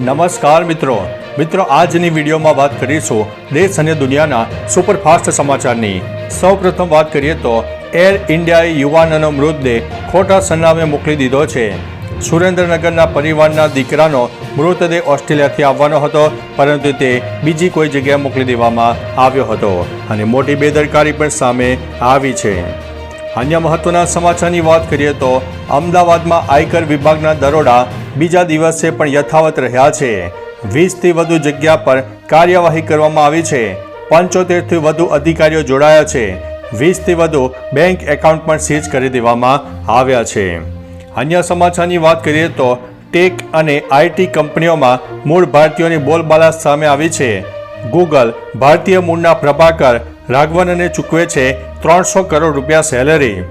નમસ્કાર મિત્રો. મિત્રો, આજની વિડીયોમાં વાત કરીશું દેશ અને દુનિયાના સુપરફાસ્ટ સમાચારની. સૌપ્રથમ વાત કરીએ તો, એર ઇન્ડિયાએ યુવાનનો મૃતદેહ ખોટા સરનામે મોકલી દીધો છે. સુરેન્દ્રનગરના પરિવારના દીકરાનો મૃતદેહ ઓસ્ટ્રેલિયાથી આવવાનો હતો, પરંતુ તે બીજી કોઈ જગ્યાએ મોકલી દેવામાં આવ્યો હતો. અને મોટી બેદરકારી પણ સામે આવી છે. અન્ય મહત્વના સમાચારની વાત કરીએ તો અમદાવાદમાં આયકર વિભાગના દરોડા બીજા દિવસે પણ યથાવત રહ્યા છે. વીસથી વધુ જગ્યા પર કાર્યવાહી કરવામાં આવી છે. પંચોતેરથી વધુ અધિકારીઓ જોડાયા છે. વીસથી વધુ બેંક એકાઉન્ટ પણ સીઝ કરી દેવામાં આવ્યા છે. અન્ય સમાચારની વાત કરીએ તો ટેક અને આઈટી કંપનીઓમાં મૂળ ભારતીયોની બોલબાલા સામે આવી છે. ગૂગલ, ભારતીય મૂળના પ્રભાકર રાઘવનને ચૂકવે છે ત્રણસો કરોડ રૂપિયા salary.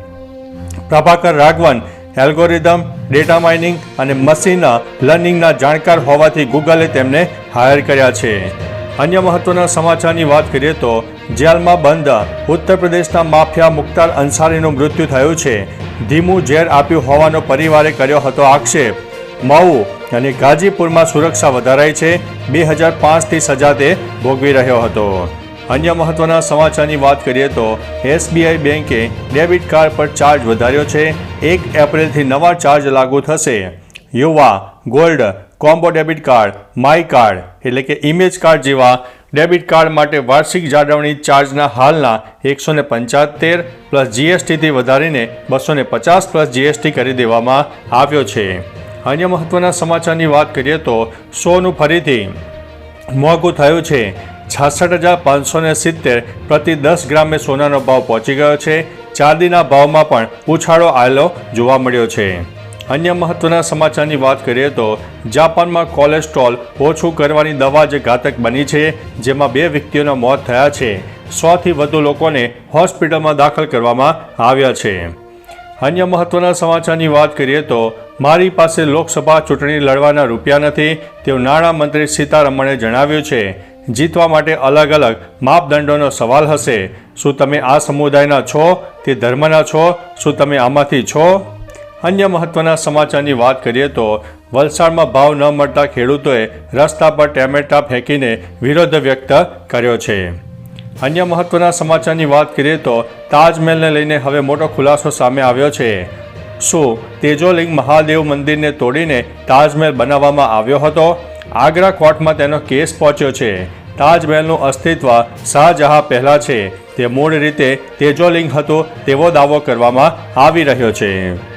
Prabhakar Raghavan algorithm, data mining અને મશીન લર્નિંગના જાણકાર હોવાથી ગૂગલે તેમને હાયર કર્યા છે. અન્ય મહત્વના સમાચારની વાત કરીએ તો, જેલમાં બંધ ઉત્તર પ્રદેશના માફિયા મુખ્તાર અંસારીનું મૃત્યુ થયું છે. ધીમું ઝેર આપ્યું હોવાનો પરિવારે કર્યો હતો આક્ષેપ. મઉ અને ગાજીપુરમાં સુરક્ષા વધારાઈ છે. બે હજાર પાંચથી સજા તે ભોગવી રહ્યો હતો. અન્ય મહત્વના સમાચારની વાત કરીએ તો એસબીઆઈ બેંકે ડેબિટ કાર્ડ પર ચાર્જ વધાર્યો છે. એક એપ્રિલથી નવા ચાર્જ લાગુ થશે. Yuva, gold, combo debit card, my card એટલે કે ઇમેજ કાર્ડ જેવા ડેબિટ કાર્ડ માટે વાર્ષિક જાળવણી ચાર્જના હાલના એકસો ને પંચોતેર પ્લસ જીએસટીથી વધારીને બસો ને પચાસ પ્લસ જીએસટી કરી દેવામાં આવ્યો છે. અન્ય મહત્વના સમાચારની વાત કરીએ તો સોનું ફરીથી મોંઘું થયું છે. છાસઠ હજાર પાંચસો ને સિત્તેર પ્રતિ દસ ગ્રામે સોનાનો ભાવ પહોંચી ગયો છે. ચાંદીના ભાવમાં પણ ઉછાળો આવેલો જોવા મળ્યો છે. અન્ય મહત્વના સમાચારની વાત કરીએ તો, જાપાનમાં કોલેસ્ટ્રોલ ઓછું કરવાની દવા જે ઘાતક બની છે, જેમાં બે વ્યક્તિઓના મોત થયા છે. સોથી વધુ લોકોને હોસ્પિટલમાં દાખલ કરવામાં આવ્યા છે. અન્ય મહત્વના સમાચારની વાત કરીએ તો, મારી પાસે લોકસભા ચૂંટણી લડવાના રૂપિયા નથી તેવું નાણામંત્રી સીતારમણે જણાવ્યું છે. જીતવા માટે અલગ અલગ માપદંડોનો સવાલ હશે. શું તમે આ સમુદાયના છો? તે ધર્મના છો? શું તમે આમાંથી છો? અન્ય મહત્વના સમાચારની વાત કરીએ તો, વલસાડમાં ભાવ ન મળતા ખેડૂતોએ રસ્તા પર ટેમેટા ફેંકીને વિરોધ વ્યક્ત કર્યો છે. અન્ય મહત્વના સમાચારની વાત કરીએ તો, તાજમહેલને લઈને હવે મોટો ખુલાસો સામે આવ્યો છે. શું તેજોલિંગ મહાદેવ મંદિરને તોડીને તાજમહેલ બનાવવામાં આવ્યો હતો? આગ્રા કોર્ટમાં તેનો કેસ પહોંચ્યો છે. તાજમહેલનું અસ્તિત્વ શાહજહાં પહેલાં છે. તે મૂળ રીતે તેજોલિંગ હતું, તેવો દાવો કરવામાં આવી રહ્યો છે.